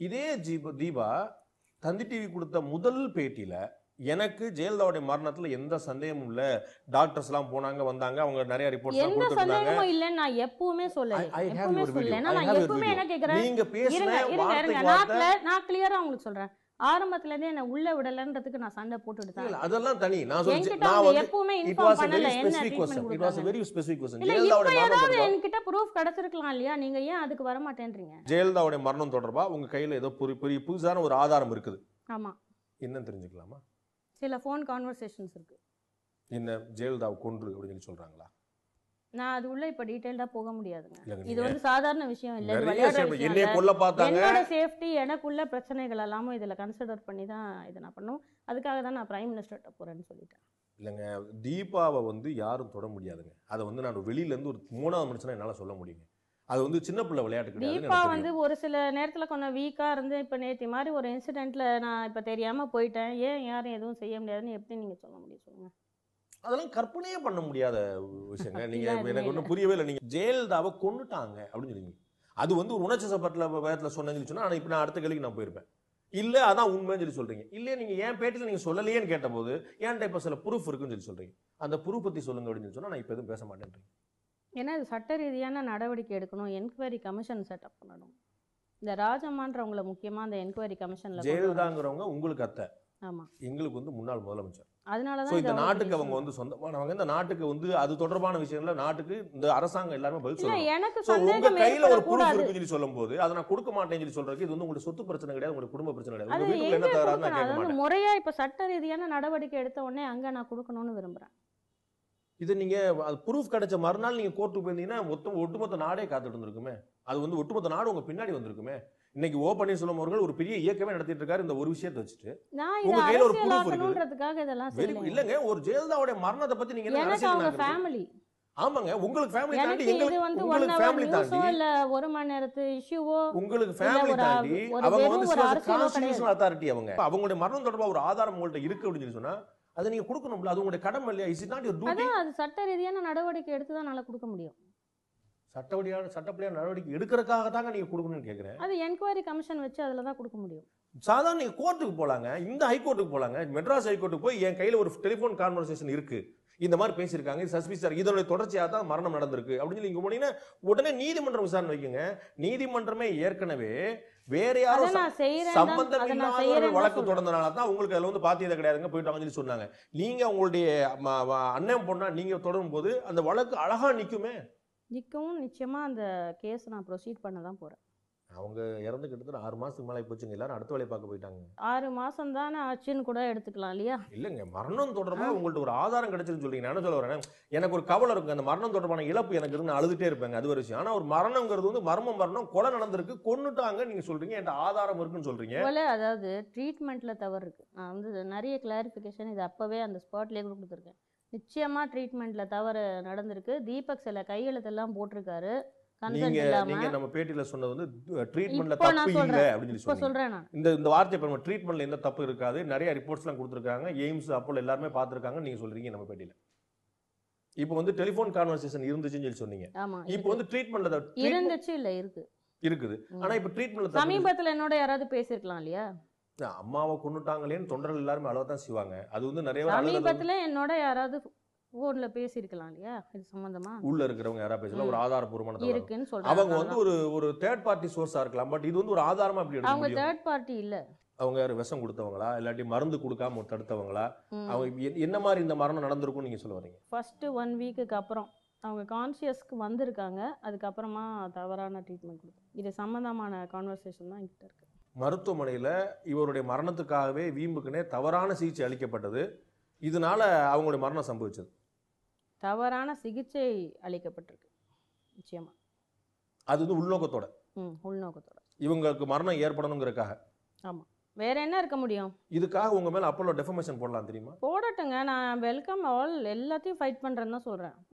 இதே ஜீப தீபா தந்தி டிவி கொடுத்த முதல் பேட்டியில எனக்கு ஜெயலலிதாவுடைய மரணத்துல எந்த சந்தேகமும் இல்ல. டாக்டர்ஸ் எல்லாம் போனாங்க வந்தாங்க அவங்க நிறைய எந்த கொடுத்துருந்தாங்க சந்தேகமும் இல்லைன்னு நான் எப்பவுமே your எப்பவுமே video. என்ன கேக்குறேன்? நீங்க பேசுன வார்த்தை நான் நான் கிளியரா உங்களுக்கு சொல்றேன். ஆரம்பத்துல இருந்தே என்ன உள்ள விடலன்றதுக்கு நான் சண்டை போட்டுட்டு தான் இல்ல, அதெல்லாம் தனி. நான் சொல்றேன் நான் வந்து எப்பவுமே இட் இன்ஃபார்ம் வாஸ் பண்ணல என்ன கொடுத்தாங்க very specific question. இல்ல இப்ப ஜெயலலிதாவுடைய மரணம் என்கிட்ட ப்ரூஃப் கிடைச்சிருக்கலாம் இல்லையா? நீங்க ஏன் அதுக்கு வர மாட்டேன்றீங்க ஜெயலலிதாவுடைய மரணம் தொடர்பா? உங்க கையில ஏதோ புரி- புரி- புதுசான ஒரு ஆதாரம் இருக்குது. ஆமா. என்னன்னு தெரிஞ்சுக்கலாமா? சில ஃபோன் கான்வர்சேஷன்ஸ் இருக்கு. என்ன ஜெயலலிதாவை கொன்று அப்படின்னு சொல்லி சொல்றாங்களா? நான் அது உள்ள இப்ப டீடைல்டா போக முடியாதுங்க. இது வந்து சாதாரண விஷயம் இல்ல. என்னோட சேஃப்டி எனக்குள்ள பிரச்சனைகள் எல்லாமும் இதுல கன்சிடர் பண்ணி தான் இதை நான் பண்ணும் அதுக்காக தான் நான் பிரைம் மினிஸ்டர்கிட்ட போறேன்னு சொல்லிட்டேன். இல்லைங்க தீபாவை வந்து யாரும் தொட முடியாதுங்க. அதை வந்து நான் வெளியில இருந்து ஒரு மூணாவது மனுஷனா என்னால சொல்ல முடியுங்க. அது வந்து சின்ன பிள்ளை விளையாட்டு கிடையாதுன்னு தீபா வந்து. ஒரு சில நேரத்துல கொஞ்சம் வீக்கா இருந்து இப்ப நேத்தி மாதிரி ஒரு இன்சிடென்ட்ல நான் இப்ப தெரியாம போயிட்டேன். ஏன் யாரும் எதுவும் செய்ய முடியாதுன்னு எப்படி நீங்க சொல்ல முடியும் சொல்லுங்க. அதெல்லாம் கற்பனையே பண்ண முடியாத விஷயங்க. நீங்க எனக்கு ஒன்றும் புரியவே இல்லை. நீங்க ஜெயலலிதாவை கொன்னுட்டாங்க அப்படின்னு சொல்லுவீங்க அது வந்து ஒரு உணர்ச்சி சப்பட்டில் வேகத்தில் சொன்னேன்னு சொன்னா ஆனா இப்போ நான் அடுத்த கேள்விக்கு நான் போயிருப்பேன். இல்ல அதான் உண்மைன்னு சொல்லி சொல்றீங்க. இல்லையே நீங்க ஏன் பேட்டியில் நீங்க சொல்லலையேன்னு கேட்டபோது ஏன்டா இப்போ சில ப்ரூஃப் இருக்குன்னு சொல்லி சொல்றீங்க. அந்த ப்ரூஃப் பத்தி சொல்லுங்க அப்படின்னு சொல்லி சொன்னா நான் இப்போ எதுவும் பேச மாட்டேன்றீங்க. ஏன்னா இது சட்ட ரீதியான நடவடிக்கை எடுக்கணும். என்கொயரி கமிஷன் செட்டப் பண்ணணும். இந்த ராஜம்மான்றவங்கள முக்கியமா அந்த என்கொயரி கமிஷன்ல ஜெயலலிதாங்கிறவங்க உங்களுக்கு அத்தை. எங்களுக்கு வந்து முன்னாள் முதலமைச்சர். ஸோ அதனாலதான் இந்த நாட்டுக்கு அவங்க வந்து சொந்தமானவங்க இந்த நாட்டுக்கு வந்து அது தொடர்பான விஷயங்கள்ல நாட்டுக்கு இந்த அரசாங்கம் எல்லாருமே பதில் சொல்லணும். எனக்கு சந்தேகம் கையில ஒரு ப்ரூஃப் இருக்குன்னு சொல்லி சொல்லும்போது அதை நான் கொடுக்க மாட்டேன்னு சொல்லி சொல்றதுக்கு இது வந்து உங்களுக்கு சொத்து பிரச்சனை கிடையாது உங்களுக்கு குடும்ப பிரச்சனை கிடையாது. உங்க வீட்டுக்குள்ள என்ன தகராறு நான் கேட்க மாட்டேன். முறையா இப்ப சட்ட ரீதியான நடவடிக்கை எடுத்த உடனே அங்க நான் கொடுக்கணும்னு விரும்புறேன். இது நீங்க அது ப்ரூஃப் கிடைச்ச மறுநாள் நீங்க கோர்ட்டுக்கு போயிருந்தீங்கன்னா மொத்தம் ஒட்டுமொத்த நாடே காத்துட்டு இருந்திருக்குமே. அது வந்து ஒட்டுமொத்த நாடு உங்க பின்னாடி வந்திருக்குமே. இன்னைக்கு ஓ பன்னீர்செல்வம் அவர்கள் ஒரு பெரிய இயக்கமே நடத்திட்டு இருக்காரு இந்த ஒரு விஷயத்தை வச்சுட்டு. உங்க கையில ஒரு வெரி செய்யல இல்லங்க ஒரு ஜெயலலிதாவுடைய மரணத்தை பத்தி நீங்க என்ன? ஃபேமிலி ஆமாங்க உங்களுக்கு ஃபேமிலி தாண்டி எங்களுக்கு வந்து உங்களுக்கு ஃபேமிலி தாண்டி இல்ல ஒரு மணி நேரத்து இஷ்யூவோ உங்களுக்கு ஃபேமிலி தாண்டி அவங்க வந்து கான்ஸ்டிடியூஷனல் அத்தாரிட்டி அவங்க. அவங்களுடைய மரணம் தொடர்பா ஒரு ஆதாரம் உங்கள்ட்ட இருக்கு அப்படின்னு சொல்லி சொன்னா அதை நீங்க கொடுக்கணும்ல அது உங்களுடைய கடமை இல்லையா? இஸ் நாட் யுவர் டியூட்டி அது சட்ட ரீதியான நடவடிக்கை எடுத்து தான் கொடுக்க முடியும். சட்டப்படியான சட்டப்படியான நடவடிக்கை எடுக்கிறதுக்காக தாங்க நீங்க கொடுக்கணும்னு கேக்குறேன். அது என்கொயரி கமிஷன் வச்சு அதுல தான் கொடுக்க முடியும். சாதாரண நீங்க கோர்ட்டுக்கு போலாங்க. இந்த ஹைகோர்ட்டுக்கு போலாங்க. மெட்ராஸ் ஹைகோர்ட்டுக்கு போய் என் கையில ஒரு டெலிஃபோன் கான்வர்சேஷன் இருக்கு. இந்த மாதிரி பேசியிருக்காங்க. இது சஸ்பிஷியா இதனுடைய தொடர்ச்சியாக தான் மரணம் நடந்திருக்கு. அப்படின்னு சொல்லி நீங்க போனீங்கன்னா உடனே நீதிமன்றம் விசாரணை வைக்குங்க. நீதிமன்றமே ஏற்கனவே வேற யாரும் சம்பந்தம் இல்லாத வழக்கு தொடர்ந்தனால தான் உங்களுக்கு அதுல வந்து பாத்தியதை கிடையாதுங்க. போயிட்டு வாங்கன்னு சொல்லி சொன்னாங்க. நீங்க உங்களுடைய அண்ணன் பொண்ணா நீங்க தொடரும் போது அந்த வழக்கு அழகா நிக்குமே. நிக்கவும் நிச்சயமா அந்த கேஸ் நான் ப்ரொசீட் பண்ண தான் போறேன். அவங்க இறந்து கிட்டத்தட்ட ஆறு மாசத்துக்கு மேலே போச்சுங்க எல்லாரும் அடுத்த வேலையை பார்க்க போயிட்டாங்க. ஆறு மாசம் தானே ஆச்சுன்னு கூட எடுத்துக்கலாம் இல்லையா? இல்லைங்க மரணம் தொடர்பா உங்கள்ட்ட ஒரு ஆதாரம் கிடைச்சிருன்னு சொல்றீங்க. நான் என்ன சொல்ல வரேன் எனக்கு ஒரு கவலை இருக்கு. அந்த மரணம் தொடர்பான இழப்பு எனக்கு இருந்து அழுதுட்டே இருப்பேங்க. அது ஒரு விஷயம். ஆனா ஒரு மரணம்ங்கிறது வந்து மர்ம மரணம் கொலை நடந்திருக்கு கொன்னுட்டாங்க நீங்க சொல்றீங்க என்கிட்ட ஆதாரம் இருக்குன்னு சொல்றீங்க. போல அதாவது ட்ரீட்மெண்ட்ல தவறு இருக்கு. நான் வந்து நிறைய கிளாரிஃபிகேஷன் இது அப்பவே அந்த ஸ்பாட்லயே கூட கொடுத்துருக்கேன். நிச்சயமா ட்ரீட்மெண்ட்ல தவறு நடந்திருக்கு. தீபக் சில கையெழுத்தெல்லாம் போட்டிருக்காரு. நீங்க நீங்க நம்ம பேட்டியில சொன்னது வந்து ட்ரீட்மெண்ட்ல தப்பு இல்ல. அப்படின்னு சொல்லி சொல்றேன் இந்த இந்த வார்த்தை இப்ப ட்ரீட்மெண்ட்ல எந்த தப்பு இருக்காது. நிறைய ரிப்போர்ட்ஸ் எல்லாம் கொடுத்துருக்காங்க. எய்ம்ஸ் அப்போல எல்லாருமே பார்த்திருக்காங்க நீங்க சொல்றீங்க நம்ம பேட்டியில. இப்போ வந்து டெலிஃபோன் கான்வர்சேஷன் இருந்துச்சுன்னு சொல்லி சொன்னீங்க. இப்போ. வந்து ட்ரீட்மெண்ட்ல இருந்துச்சு இல்ல இருக்கு. இருக்குது. ஆனா இப்போ ட்ரீட்மெண்ட்ல சமீபத்துல என்னோட யாராவது பேசியிருக்கலாம் இல்லையா? அம்மாவை கொண்டுட்டாங்களேன்னு தொண்டர்கள் எல்லாருமே அளவுதான் செய்வாங்க. அது வந்து நிறைய சமீபத்துல என்னோட யாராவது போன்ல பேசியிருக்கலாம் இல்லையா? இது சம்பந்தமா? உள்ள இருக்கிறவங்க யாரா பேசலாம் ஒரு ஆதாரபூர்வமான. இருக்குன்னு அவங்க சொல்றாங்க வந்து ஒரு ஒரு தேர்ட் பார்ட்டி சோர்ஸா இருக்கலாம் பட் இது வந்து ஒரு ஆதாரமா அப்படி அவங்க தேர்ட் பார்ட்டி இல்ல. அவங்க யாரு? விஷம் கொடுத்தவங்களா? இல்லாட்டி மருந்து கொடுக்காம தடுத்தவங்களா. அவங்க என்ன மாதிரி இந்த மரணம் நடந்திருக்கும் நீங்க சொல்ல வரீங்க? ஃபர்ஸ்ட் ஒன் வீக்குக்கு அப்புறம். அவங்க கான்சியஸ்க்கு வந்திருக்காங்க அதுக்கப்புறமா தவறான ட்ரீட்மெண்ட் கொடுத்தோம் இது சம்மந்தமான கான்வர்சேஷன் தான் என்கிட்ட இருக்கு. மருத்துவமனையில இவருடைய மரணத்துக்காகவே வீம்புக்குனே தவறான சிகிச்சை அளிக்கப்பட்டது. இதனால அவங்களுடைய மரணம் சம்பவிச்சது. தவறான சிகிச்சை அளிக்கப்பட்டிருக்கு. நிச்சயமா. அது வந்து உள்நோக்கத்தோட. ம் உள்நோக்கத்தோட. இவங்களுக்கு மரணம் ஏற்படணுங்கிறதுக்காக. ஆமா. வேற என்ன இருக்க முடியும்? இதுக்காக உங்க மேல அப்போலோ டெஃபமேஷன் போடலாம் தெரியுமா? போடட்டுங்க. நான் வெல்கம் ஆல் எல்லாத்தையும் ஃபைட் பண்றேன்னு தான் சொல்றேன்.